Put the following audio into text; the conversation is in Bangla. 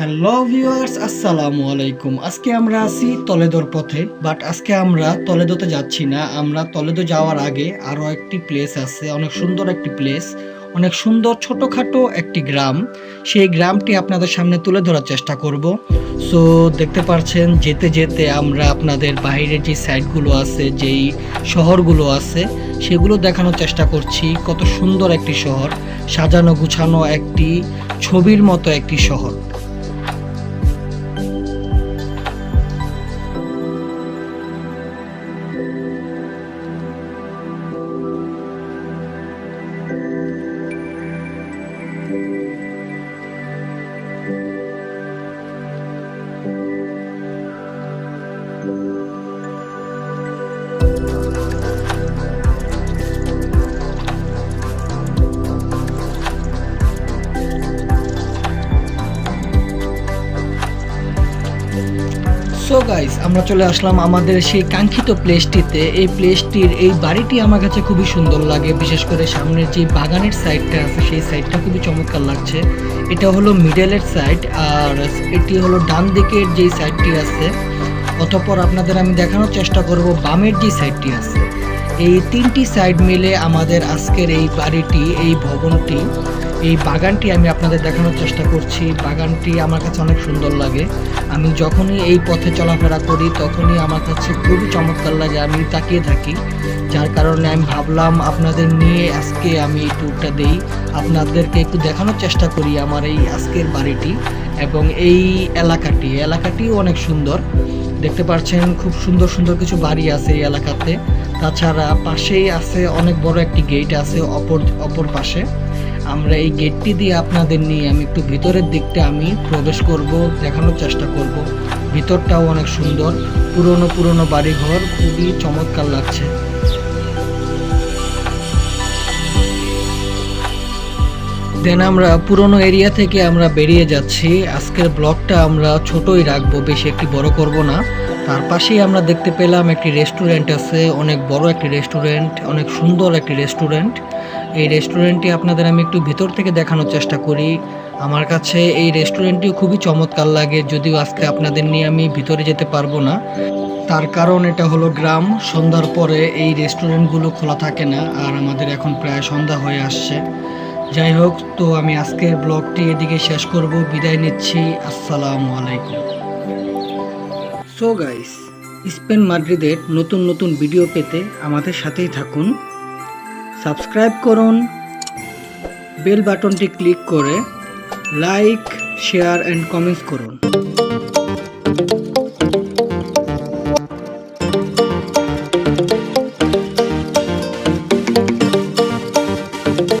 হ্যালো ভিউয়ার্স আসসালামু আলাইকুম। আজকে আমরা আছি তলেদোর পথে বাট আজকে আমরা তলেদোতে যাচ্ছি না। আমরা তলেদো যাওয়ার আগে আরও একটি প্লেস আছে, অনেক সুন্দর একটি প্লেস অনেক সুন্দর ছোটোখাটো একটি গ্রাম। সেই গ্রামটি আপনাদের সামনে তুলে ধরার চেষ্টা করব। সো দেখতে পাচ্ছেন যেতে যেতে আমরা আপনাদের বাইরের যে সাইডগুলো আছে, যেই শহরগুলো আছে, সেগুলো দেখানোর চেষ্টা করছি। কত সুন্দর একটি শহর, সাজানো গুছানো একটি, ছবির মতো একটি শহর। সো গাইস আমরা চলে আসলাম আমাদের সেই কাঙ্ক্ষিত প্লেসটিতে এই প্লেসটির এই বাড়িটি আমার কাছে খুবই সুন্দর লাগে, বিশেষ করে সামনের যে বাগানের সাইডটা আছে, সেই সাইডটা খুবই চমৎকার লাগছে। এটা হলো মিডলের সাইড আর এটি হলো ডান দিকের যে সাইডটি আছে অতঃপর আপনাদের আমি দেখানোর চেষ্টা করব বামের যে সাইডটি আছে। এই তিনটি সাইড মিলে আমাদের আজকের এই বাড়িটি, এই ভবনটি, এই বাগানটি আমি আপনাদের দেখানোর চেষ্টা করছি। বাগানটি আমার কাছে অনেক সুন্দর লাগে। আমি যখনই এই পথে চলাফেরা করি, তখনই আমার কাছে খুবই চমৎকার লাগে। আমি তাকিয়ে থাকি, যার কারণে আমি ভাবলাম আপনাদের নিয়ে আজকে আমি এই ট্যুরটা দেই। আপনাদেরকে একটু দেখানোর চেষ্টা করি আমার এই আজকের বাড়িটি এবং এই এলাকাটি। এলাকাটিও অনেক সুন্দর। দেখতে পাচ্ছেন খুব সুন্দর সুন্দর কিছু বাড়ি আছে এই এলাকাতে। তাছাড়া পাশেই আছে অনেক বড় একটি গেট আছে অপর অপর পাশে। আমরা এই গেটটি দিয়ে আপনাদের নিয়ে আমি একটু ভিতরের দিকটা আমি প্রবেশ করব, দেখানোর চেষ্টা করব। ভিতরটাও অনেক সুন্দর, পুরনো পুরনো বাড়িঘর, খুবই চমৎকার লাগছে। দেন আমরা পুরনো এরিয়া থেকে আমরা বেরিয়ে যাচ্ছি। আজকের ব্লগটা আমরা ছোটই রাখব, বেশি একটি বড় করব না। তার পাশেই আমরা দেখতে পেলাম একটি রেস্টুরেন্ট আছে, অনেক বড় একটি রেস্টুরেন্ট, অনেক সুন্দর একটি রেস্টুরেন্ট। এই রেস্টুরেন্টটি আপনাদের আমি একটু ভিতর থেকে দেখানোর চেষ্টা করি। আমার কাছে এই রেস্টুরেন্টটিও খুবই চমৎকার লাগে, যদিও আজকে আপনাদের নিয়ে আমি ভিতরে যেতে পারব না। তার কারণ এটা হলো গ্রাম, সন্ধ্যার পরে এই রেস্টুরেন্টগুলো খোলা থাকে না, আর আমাদের এখন প্রায় সন্ধ্যা হয়ে আসছে। যাই হোক, তো আমি আজকের ব্লগটি এদিকে শেষ করব। বিদায় নিচ্ছি। আসসালামু আলাইকুম। সো গাইস স্পেন মাদ্রিদের নতুন নতুন ভিডিও পেতে আমাদের সাথেই থাকুন। সাবস্ক্রাইব করুন। বেল বাটনটি ক্লিক করে লাইক শেয়ার অ্যান্ড কমেন্টস করুন।